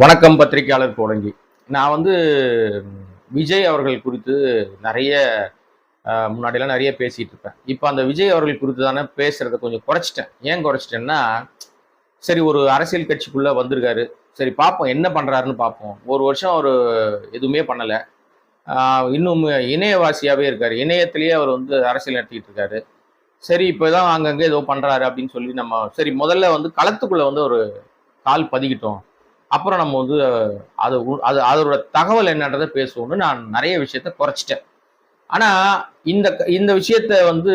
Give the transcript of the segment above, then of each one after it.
வணக்கம் பத்திரிகையாளர் கோடங்கி நான் வந்து விஜய் அவர்கள் குறித்து நிறைய முன்னாடியெல்லாம் நிறைய பேசிகிட்டு இருப்பேன். இப்போ அந்த விஜய் அவர்கள் குறித்து தானே பேசுகிறத கொஞ்சம் குறைச்சிட்டேன். ஏன் குறைச்சிட்டேன்னா சரி ஒரு அரசியல் கட்சிக்குள்ளே வந்திருக்காரு. சரி பார்ப்போம் என்ன பண்ணுறாருன்னு பார்ப்போம். ஒரு வருஷம் அவர் எதுவுமே பண்ணலை. இன்னும் இணையவாசியாகவே இருக்கார். இணையத்திலேயே அவர் வந்து அரசியல் நடத்திக்கிட்டு இருக்காரு. சரி இப்போ தான் அங்கங்கே ஏதோ பண்ணுறாரு அப்படின்னு சொல்லி நம்ம சரி முதல்ல வந்து களத்துக்குள்ளே வந்து ஒரு கால் பதிக்கிட்டோம். அப்புறம் நம்ம வந்து அது அது அதோட தகவல் என்னன்றதை பேசுவோம்னு நான் நிறைய விஷயத்த குறைச்சிட்டேன். ஆனால் இந்த இந்த விஷயத்த வந்து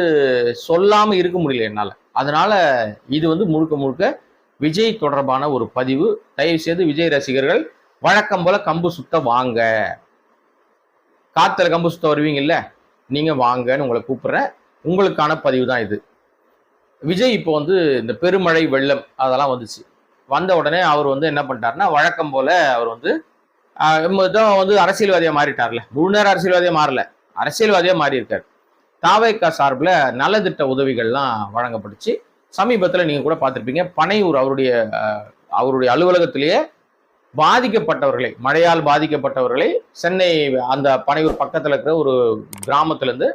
சொல்லாமல் இருக்க முடியல என்னால். அதனால இது வந்து முழுக்க முழுக்க விஜய் தொடர்பான ஒரு பதிவு. தயவு செய்து விஜய் ரசிகர்கள் வழக்கம் போல கம்பு சுத்த வாங்க. காற்றுல கம்பு சுத்த வருவீங்கல்ல நீங்கள் வாங்கன்னு உங்களை கூப்பிட்றேன் உங்களுக்கான பதிவு தான் இது. விஜய் இப்போ வந்து இந்த பெருமழை வெள்ளம் அதெல்லாம் வந்துச்சு. வந்த உடனே அவர் வந்து என்ன பண்ணிட்டாருன்னா வழக்கம் போல அவர் வந்து தான் வந்து அரசியல்வாதியாக மாறிட்டார்ல. முழு அரசியல்வாதியாக மாறல. அரசியல்வாதியாக மாறி இருக்காரு தாவேக்கா சார்பில் நலத்திட்ட உதவிகள்லாம் வழங்கப்பட்டுச்சு. சமீபத்தில் நீங்கள் கூட பார்த்துருப்பீங்க பனையூர் அவருடைய அவருடைய அலுவலகத்திலேயே பாதிக்கப்பட்டவர்களை மழையால் பாதிக்கப்பட்டவர்களை சென்னை அந்த பனையூர் பக்கத்தில் இருக்கிற ஒரு கிராமத்துலேருந்து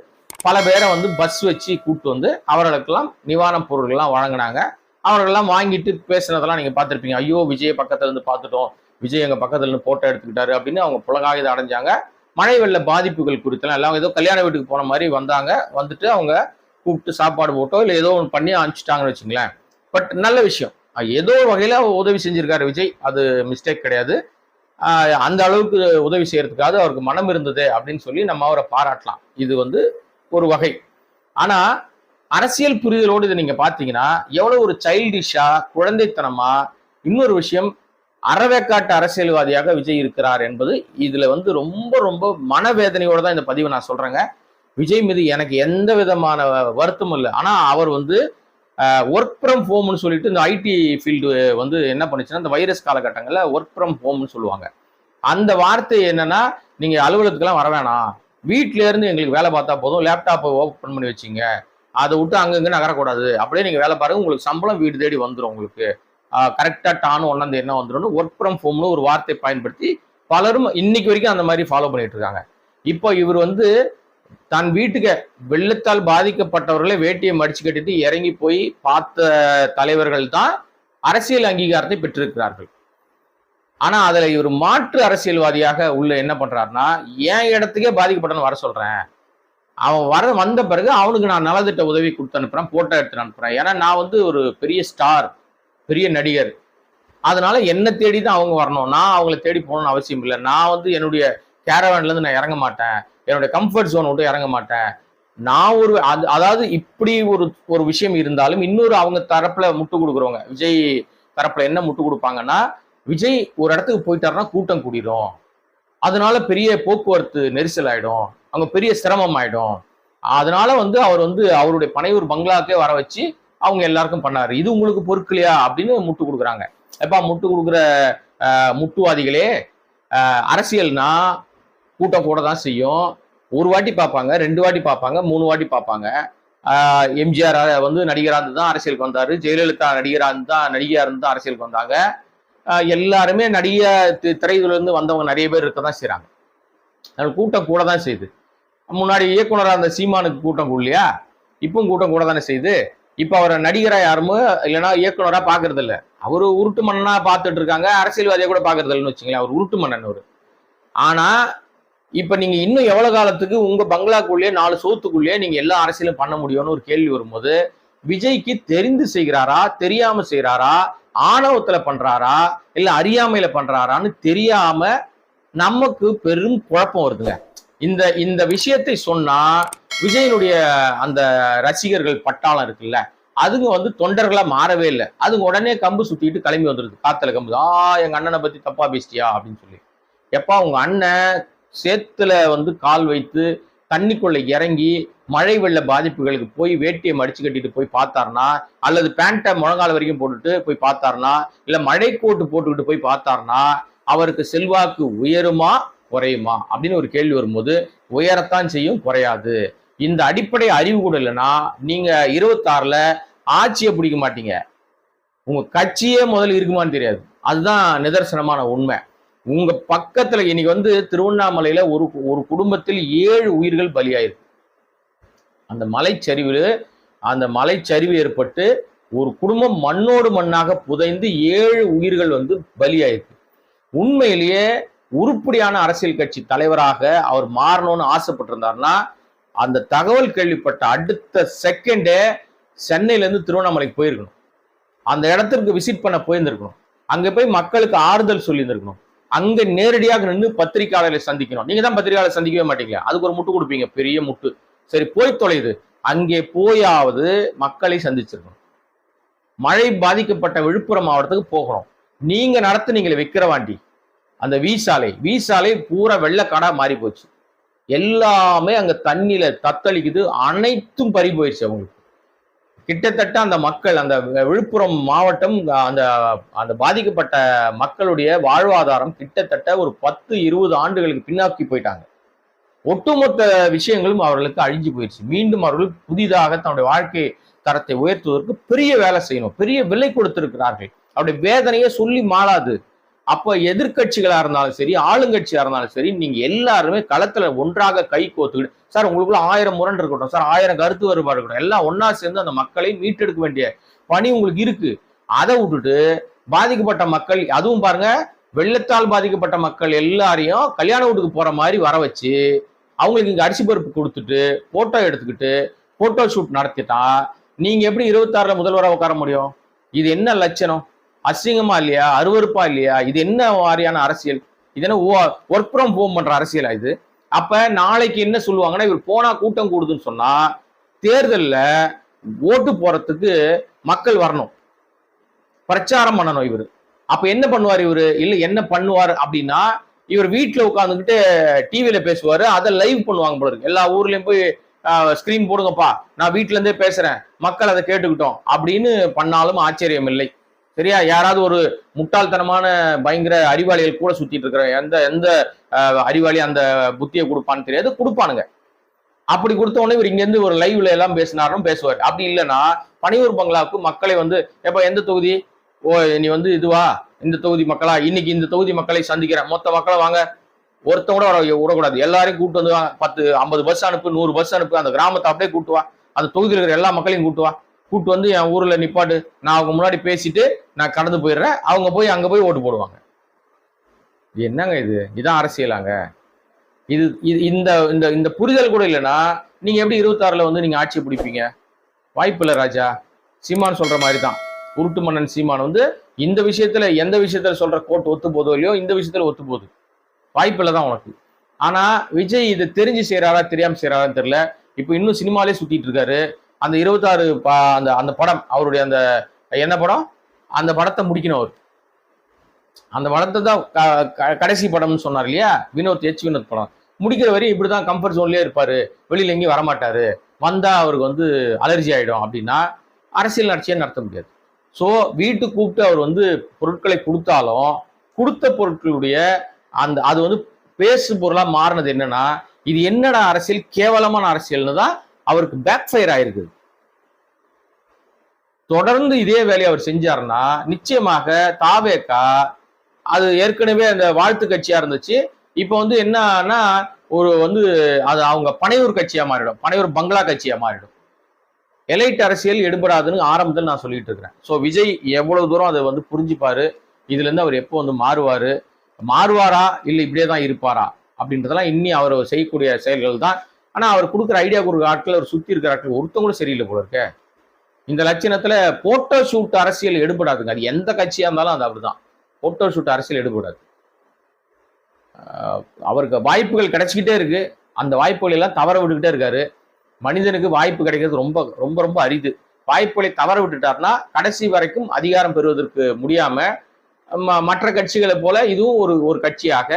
பல பேரை வந்து பஸ் வச்சு கூப்பிட்டு வந்து அவர்களுக்கெல்லாம் நிவாரணப் பொருட்கள்லாம் வழங்கினாங்க. அவர்களெல்லாம் வாங்கிட்டு பேசுனதெல்லாம் நீங்க பார்த்துருப்பீங்க. ஐயோ விஜய் பக்கத்துல இருந்து பார்த்துட்டோம். விஜய் எங்க பக்கத்துல இருந்து போட்டோ எடுத்துக்கிட்டாரு அப்படின்னு அவங்க புலகாயுதம் அடைஞ்சாங்க. மழை வெள்ள பாதிப்புகள் குறித்தெல்லாம் எல்லாம் ஏதோ கல்யாண வீட்டுக்கு போன மாதிரி வந்தாங்க. வந்துட்டு அவங்க கூப்பிட்டு சாப்பாடு போட்டோ இல்லை ஏதோ ஒன்று பண்ணி அனுப்பிச்சிட்டாங்கன்னு வச்சுங்களேன் பட் நல்ல விஷயம். ஏதோ வகையில் உதவி செஞ்சிருக்காரு விஜய். அது மிஸ்டேக் கிடையாது. அந்த அளவுக்கு உதவி செய்யறதுக்காக அவருக்கு மனம் இருந்தது அப்படின்னு சொல்லி நம்ம அவரை பாராட்டலாம். இது வந்து ஒரு வகை. ஆனால் அரசியல் புரிதலோடு இதை நீங்க பாத்தீங்கன்னா எவ்வளவு ஒரு சைல்டிஷா குழந்தைத்தனமா இன்னொரு விஷயம் அறவேக்காட்டு அரசியல்வாதியாக விஜய் இருக்கிறார் என்பது இதுல வந்து ரொம்ப ரொம்ப மனவேதனையோட தான் இந்த பதிவை நான் சொல்றேங்க. விஜய் மீது எனக்கு எந்த விதமான வருத்தமும் இல்லை. ஆனா அவர் வந்து ஒர்க் ஃப்ரம் ஹோம்னு சொல்லிட்டு இந்த ஐடி ஃபீல்டு வந்து என்ன பண்ணுச்சுன்னா இந்த வைரஸ் காலகட்டங்களில் ஒர்க் ஃப்ரம் ஹோம்னு சொல்லுவாங்க. அந்த வார்த்தை என்னன்னா நீங்க அலுவலகத்துக்கெல்லாம் வர வேணாம். வீட்டிலேருந்து எங்களுக்கு வேலை பார்த்தா போதும். லேப்டாப்பை ஓப்பன் பண்ணி வச்சிங்க. அதை விட்டு அங்கங்கே நகரக்கூடாது. அப்படியே நீங்கள் வேலை பாருங்க உங்களுக்கு சம்பளம் வீடு தேடி வந்துடும் உங்களுக்கு. கரெக்டாக டானு ஒன்றாந்து என்ன வந்துடும் ஒர்க் ஃப்ரம் ஹோம்னு ஒரு வார்த்தை பயன்படுத்தி பலரும் இன்னைக்கு வரைக்கும் அந்த மாதிரி ஃபாலோ பண்ணிட்டு இருக்காங்க. இப்போ இவர் வந்து தன் வீட்டுக்கு வெள்ளத்தால் பாதிக்கப்பட்டவர்களை வேட்டியை மடிச்சு கட்டிட்டு இறங்கி போய் பார்த்த தலைவர்கள் தான் அரசியல் அங்கீகாரத்தை பெற்றிருக்கிறார்கள். ஆனா அதுல இவர் மாற்று அரசியல்வாதியாக உள்ள என்ன பண்றாருன்னா என் இடத்துக்கே பாதிக்கப்பட்டன்னு வர சொல்றேன். அவன் வர வந்த பிறகு அவனுக்கு நான் நலத்திட்ட உதவி கொடுத்து அனுப்புகிறேன் போட்டோ எடுத்து அனுப்புகிறேன் ஏன்னா நான் வந்து ஒரு பெரிய ஸ்டார் பெரிய நடிகர். அதனால என்னை தேடி தான் அவங்க வரணும். நான் அவங்கள தேடி போகணும்னு அவசியம் இல்லை. நான் வந்து என்னுடைய கேரவேன்லேருந்து நான் இறங்க மாட்டேன். என்னுடைய கம்ஃபர்ட் ஜோன் விட்டு இறங்க மாட்டேன். நான் ஒரு அது அதாவது இப்படி ஒரு ஒரு விஷயம் இருந்தாலும் இன்னொரு அவங்க தரப்புல முட்டு கொடுக்குறவங்க விஜய் தரப்புல என்ன முட்டு கொடுப்பாங்கன்னா விஜய் ஒரு இடத்துக்கு போயிட்டாருன்னா கூட்டம் கூடிரும். அதனால பெரிய போக்குவரத்து நெரிசல் ஆயிடும். அவங்க பெரிய சிரமம் ஆயிடும். அதனால வந்து அவர் வந்து அவருடைய பனையூர் பங்களாக்கே வர வச்சு அவங்க எல்லாருக்கும் பண்ணாரு. இது உங்களுக்கு பொறுக்கலையா அப்படின்னு முட்டு கொடுக்குறாங்க. எப்பா முட்டு கொடுக்குற முட்டுவாதிகளே அரசியல்னா கூட்டம் கூட தான் செய்யும். ஒரு வாட்டி பார்ப்பாங்க ரெண்டு வாட்டி பார்ப்பாங்க மூணு வாட்டி பார்ப்பாங்க. எம்ஜிஆர் வந்து நடிகராக இருந்து தான் அரசியலுக்கு வந்தார். ஜெயலலிதா நடிகராக இருந்து தான் நடிகையாக இருந்து தான் அரசியலுக்கு வந்தாங்க. எல்லாருமே நடிக தி- வந்தவங்க நிறைய பேர் இருக்க தான் செய்கிறாங்க அதனால கூட்டம் கூட தான் செய்யுது. முன்னாடி இயக்குனராக அந்த சீமானுக்கு கூட்டம் கூடலையா? இப்பவும் கூட்டம் கூட தானே செய்யுது. இப்போ அவரை நடிகராக யாரும் இல்லைன்னா இயக்குனராக பார்க்கறது இல்லை. அவர் உருட்டு மன்னனாக பார்த்துட்டு இருக்காங்க. அரசியல்வாதியா கூட பார்க்கறது இல்லைன்னு வச்சுங்களேன் அவர் உருட்டு மன்னன் அவர். ஆனால் இப்போ நீங்கள் இன்னும் எவ்வளோ காலத்துக்கு உங்கள் பங்களாக்குள்ளேயே நாலு சோத்துக்குள்ளேயே நீங்கள் எல்லா அரசியலும் பண்ண முடியும்னு ஒரு கேள்வி வரும்போது விஜய்க்கு தெரிந்து செய்கிறாரா? தெரியாம செய்கிறாரா ஆணவத்துல பண்றாரா? இல்ல அறியாமையில பண்றாரான்னு தெரியாம நமக்கு பெரும் குழப்பம் வருதுங்க. இந்த இந்த விஷயத்தை சொன்னா விஜயனுடைய அந்த ரசிகர்கள் பட்டாளம் இருக்குல்ல அதுங்க வந்து தொண்டர்களா மாறவே இல்லை. அதுங்க உடனே கம்பு சுத்திட்டு கிளம்பி வந்துருது. காத்துல கம்பு ஆ எங்க அண்ணனை பத்தி தப்பா பேசிட்டியா? அப்படின்னு சொல்லி. எப்பா உங்க அண்ணன் சேத்துல வந்து கால் வைத்து தண்ணிக்குள்ள இறங்கி மழை வெள்ள பாதிப்புகளுக்கு போய் வேட்டியை மடிச்சு கட்டிட்டு போய் பார்த்தாருனா அல்லது பேண்ட்டை முழங்கால் வரைக்கும் போட்டுட்டு போய் பார்த்தாருனா இல்ல மழை கோட்டு போட்டுக்கிட்டு போய் பார்த்தாருனா அவருக்கு செல்வாக்கு உயருமா குறையுமா? அப்படின்னு ஒரு கேள்வி வரும்போது உயரத்தான் செய்யும் குறையாது. இந்த அடிப்படை அறிவு கூட இல்லைன்னா நீங்க இருபத்தாறுல ஆட்சியை பிடிக்க மாட்டீங்க. உங்க கட்சியே முதல்ல இருக்குமான்னு தெரியாது. அதுதான் நிதர்சனமான உண்மை. உங்க பக்கத்துல இன்னைக்கு வந்து திருவண்ணாமலையில ஒரு ஒரு குடும்பத்தில் ஏழு உயிர்கள் பலியாயிருக்கு. அந்த மலைச்சரிவில் அந்த மலைச்சரிவு ஏற்பட்டு ஒரு குடும்பம் மண்ணோடு மண்ணாக புதைந்து ஏழு உயிர்கள் வந்து பலியாயிருக்கு. உண்மையிலேயே உருப்படியான அரசியல் கட்சி தலைவராக அவர் மாறணும்னு ஆசைப்பட்டிருந்தாருன்னா அந்த தகவல் கேள்விப்பட்ட அடுத்த செகண்டே சென்னையிலேருந்து திருவண்ணாமலைக்கு போயிருக்கணும். அந்த இடத்திற்கு விசிட் பண்ண போயிருந்திருக்கணும். அங்கே போய் மக்களுக்கு ஆறுதல் சொல்லியிருந்திருக்கணும். அங்கே நேரடியாக நின்று பத்திரிகையாளர்களை சந்திக்கணும். நீங்கள் தான் பத்திரிகையாளர் சந்திக்கவே மாட்டீங்க அதுக்கு ஒரு முட்டு கொடுப்பீங்க. பெரிய முட்டு. சரி போய் தொலையுது. அங்கே போயாவது மக்களை சந்திச்சிருக்கணும். மழை பாதிக்கப்பட்ட விழுப்புரம் மாவட்டத்துக்கு போகிறோம் நீங்க நடத்துனீங்களே விக்கிரவாண்டி. அந்த வீசாலை வீசாலை பூரா வெள்ளக்காடா மாறி போச்சு. எல்லாமே அங்க தண்ணியில தத்தளிக்குது. அனைத்தும் பறி போயிடுச்சு அவங்களுக்கு. கிட்டத்தட்ட அந்த மக்கள் அந்த விழுப்புரம் மாவட்டம் அந்த அந்த பாதிக்கப்பட்ட மக்களுடைய வாழ்வாதாரம் கிட்டத்தட்ட ஒரு பத்து இருபது ஆண்டுகளுக்கு பின்னாக்கி போயிட்டாங்க. ஒட்டுமொத்த விஷயங்களும் அவர்களுக்கு அழிஞ்சு போயிடுச்சு மீண்டும் அவர்கள் புதிதாக தன்னுடைய வாழ்க்கை தரத்தை உயர்த்துவதற்கு பெரிய வேலை செய்யணும். பெரிய விலை கொடுத்திருக்கிறார்கள். அவருடைய வேதனையே சொல்லி மாறாது. அப்ப எதிர்கட்சிகளா இருந்தாலும் சரி ஆளுங்கட்சியா இருந்தாலும் சரி நீங்க எல்லாருமே களத்துல ஒன்றாக கை கோத்துக்கிட்டு சார் உங்களுக்குள்ள ஆயிரம் முரண் இருக்கட்டும் சார் ஆயிரம் கருத்து வேறுபாடு இருக்கட்டும் எல்லாம் ஒன்னா சேர்ந்து அந்த மக்களை மீட்டெடுக்க வேண்டிய பணி உங்களுக்கு இருக்கு. அதை விட்டுட்டு பாதிக்கப்பட்ட மக்கள் அதுவும் பாருங்க வெள்ளத்தால் பாதிக்கப்பட்ட மக்கள் எல்லாரையும் கல்யாண வீட்டுக்கு போற மாதிரி வர வச்சு அவங்களுக்கு இங்க அரிசி பருப்பு கொடுத்துட்டு போட்டோ எடுத்துக்கிட்டு போட்டோ ஷூட் நடத்திட்டா நீங்க எப்படி இருபத்தாறுல முதல்வராக உட்கார முடியும்? இது என்ன லட்சணம்? அசிங்கமா இல்லையா? அருவருப்பா இல்லையா? இது என்ன மாதிரியான அரசியல்? இது என்ன ஒர்க் ஃப்ரம் ஹோம் பண்ற அரசியலா இது? அப்ப நாளைக்கு என்ன சொல்லுவாங்கன்னா இவர் போனா கூட்டம் கூடுதுன்னு சொன்னா தேர்தலில் ஓட்டு போறதுக்கு மக்கள் வரணும். பிரச்சாரம் பண்ணணும் இவர். அப்ப என்ன பண்ணுவார் இவர்? இல்ல என்ன பண்ணுவார் அப்படின்னா இவர் வீட்டில் உட்காந்துக்கிட்டு டிவியில பேசுவாரு. அதை லைவ் பண்ணுவாங்க போல இருக்கு. எல்லா ஊர்லயும் போய் ஸ்கிரீன் போடுங்கப்பா. நான் வீட்டுல இருந்தே பேசுறேன். மக்கள் அதை கேட்டுக்கிட்டோம். அப்படின்னு பண்ணாலும் ஆச்சரியம் இல்லை. சரியா? யாராவது ஒரு முட்டாள்தனமான பயங்கர அறிவாளிகள் கூட சுத்திட்டு இருக்கிற எந்த எந்த அறிவாளி அந்த புத்தியை கொடுப்பான்னு தெரியாது கொடுப்பானுங்க. அப்படி கொடுத்த உடனே இவர் இங்கேருந்து ஒரு லைவ்ல எல்லாம் பேசினாரும் பேசுவார். அப்படி இல்லைன்னா பனியூர் பங்களாவுக்கு மக்களை வந்து எப்ப எந்த தொகுதி? ஓ நீ வந்து இதுவா? இந்த தொகுதி மக்களா? இன்னைக்கு இந்த தொகுதி மக்களை சந்திக்கிறேன் மொத்த மக்களை வாங்க. ஒருத்த கூட வர விடக்கூடாது. எல்லாரையும் கூப்பிட்டு வந்து பத்து ஐம்பது பஸ் அனுப்பு நூறு பஸ் அனுப்பு. அந்த கிராமத்தை அப்படியே கூட்டு வா. அந்த தொகுதியில் இருக்கிற எல்லா மக்களையும் கூட்டு வா. கூட்டு வந்து என் ஊரில் நிப்பாட்டு. நான் அவங்க முன்னாடி பேசிட்டு நான் கடந்து போயிடுறேன். அவங்க போய் அங்கே போய் ஓட்டு போடுவாங்க. என்னங்க இது? இதான் அரசியலாங்க. இது இது இந்த இந்த இந்த புரிதல் கூட இல்லைன்னா நீங்கள் எப்படி இருபத்தாறில் வந்து நீங்கள் ஆட்சியை பிடிப்பீங்க? வாய்ப்பு இல்லை ராஜா. சீமான் சொல்கிற மாதிரி தான் உருட்டு மன்னன் சீமான் வந்து இந்த விஷயத்தில் எந்த விஷயத்தில் சொல்கிற கோர்ட் ஒத்து போதோ இல்லையோ இந்த விஷயத்தில் ஒத்து போகுது. வாய்ப்பு தான் உனக்கு. ஆனால் விஜய் இதை தெரிஞ்சு செய்கிறாரா தெரியாமல் செய்கிறாரான்னு தெரில இப்போ இன்னும் சினிமாலே சுற்றிட்டு இருக்காரு. அந்த இருபத்தாறு அந்த அந்த படம் அவருடைய அந்த என்ன படம்? அந்த படத்தை முடிக்கணும் அவர். அந்த படத்தை தான் கடைசி படம்னு சொன்னார் இல்லையா? வினோத் எச் வினோத் படம். முடிக்கிற வரையும் இப்படிதான் கம்ஃபர்ட் ஜோன்லேயே இருப்பார். வெளியில எங்கேயும் வரமாட்டார். வந்தால் அவருக்கு வந்து அலர்ஜி ஆகிடும் அப்படின்னா அரசியல் நடத்தியே நடத்த முடியாது. ஸோ வீட்டு கூப்பிட்டு அவர் வந்து பொருட்களை கொடுத்தாலும் கொடுத்த பொருட்களுடைய அந்த அது வந்து பேசு பொருளாக மாறினது என்னன்னா இது என்னடா அரசியல்? கேவலமான அரசியல்னு தான் அவருக்கு பேக் ஃபயர் ஆயிருக்குது தொடர்ந்து இதே வேலையை அவர் செஞ்சாருன்னா நிச்சயமாக தாவேக்கா அது ஏற்கனவே அந்த வாழ்த்து கட்சியா இருந்துச்சு. இப்போ வந்து என்னன்னா ஒரு வந்து அது அவங்க பனையூர் கட்சியா மாறிடும். பனையூர் பங்களா கட்சியா மாறிடும். எலைட் அரசியல் எடுபடாதுன்னு ஆரம்பத்தில் நான் சொல்லிட்டு இருக்கிறேன். ஸோ விஜய் எவ்வளவு தூரம் அதை வந்து புரிஞ்சுப்பாரு? இதுல இருந்து அவர் எப்போ வந்து மாறுவாரு? மாறுவாரா? இல்லை இப்படியே தான் இருப்பாரா? அப்படின்றதெல்லாம் இன்னி அவர் செய்யக்கூடிய செயல்கள் தான் ஆனா அவர் கொடுக்குற ஐடியா கொடுக்குற ஆட்கள் அவர் சுத்தி இருக்கிற ஆட்கள் ஒருத்தவங்களும் சரியில்லை போல இருக்க. இந்த லட்சணத்துல போட்டோ ஷூட் அரசியல் எடுபடாதுங்க. அது எந்த கட்சியா இருந்தாலும் அது அப்படிதான். போட்டோ ஷூட் அரசியல் எடுபடாது. அவருக்கு வாய்ப்புகள் கிடைச்சிக்கிட்டே இருக்கு. அந்த வாய்ப்புகள் எல்லாம் தவற விட்டுக்கிட்டே இருக்காரு. மனிதனுக்கு வாய்ப்பு கிடைக்கிறது ரொம்ப ரொம்ப ரொம்ப அரிது. வாய்ப்புகளை தவற விட்டுட்டார்னா கடைசி வரைக்கும் அதிகாரம் பெறுவதற்கு முடியாம மற்ற கட்சிகளை போல இதுவும் ஒரு ஒரு கட்சியாக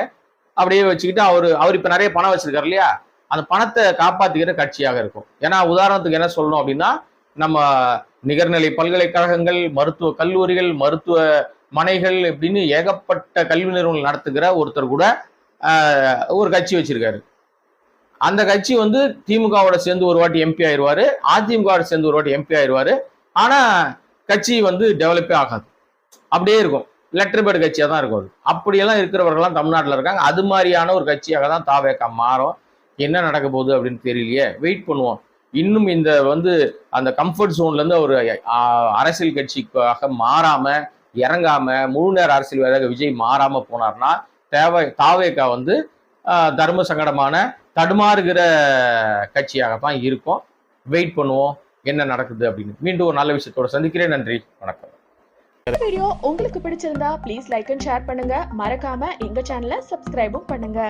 அப்படியே வச்சுக்கிட்டு அவர் அவர் இப்ப நிறைய பணம் வச்சிருக்காரு இல்லையா? அந்த பணத்தை காப்பாற்றுகிற கட்சியாக இருக்கும். ஏன்னா உதாரணத்துக்கு என்ன சொல்லணும் அப்படின்னா நம்ம நிகர்நிலை பல்கலைக்கழகங்கள் மருத்துவ கல்லூரிகள் மருத்துவ மனைகள் அப்படின்னு ஏகப்பட்ட கல்வி நிறுவனங்கள் நடத்துகிற ஒருத்தர் கூட ஒரு கட்சி வச்சிருக்காரு. அந்த கட்சி வந்து திமுகவோட சேர்ந்து ஒரு வாட்டி எம்பி ஆயிடுவார் அதிமுகவோட சேர்ந்து ஒரு வாட்டி எம்பி ஆயிடுவார் ஆனால் கட்சி வந்து டெவலப்பே ஆகாது. அப்படியே இருக்கும். லெட்டர் பேர்டு கட்சியாக தான் இருக்கும் அது. அப்படியெல்லாம் இருக்கிறவர்கள்லாம் தமிழ்நாட்டில் இருக்காங்க. அது மாதிரியான ஒரு கட்சியாக தான் தாவேக்கா மாறும். என்ன நடக்க போகுது அப்படின்னு தெரியலையே. வெயிட் பண்ணுவோம். இன்னும் இந்த வந்து அந்த கம்ஃபர்ட் ஜோன்லேருந்து ஒரு அரசியல் கட்சிக்காக மாறாம இறங்காமல் முழு நேர அரசியல்வாதியாக விஜய் மாறாமல் போனார்னா தேவை தாவேக்கா வந்து தர்ம சங்கடமான தடுமாறுகிற கட்சியாக தான் இருக்கும். வெயிட் பண்ணுவோம். என்ன நடக்குது அப்படின்னு. மீண்டும் ஒரு நல்ல விஷயத்தோட சந்திக்கிறேன். நன்றி. வணக்கம். வீடியோ உங்களுக்கு பிடிச்சிருந்தா ப்ளீஸ் லைக் அண்ட் ஷேர் பண்ணுங்க. மறக்காம எங்க சேனலை சப்ஸ்கிரைபும் பண்ணுங்க.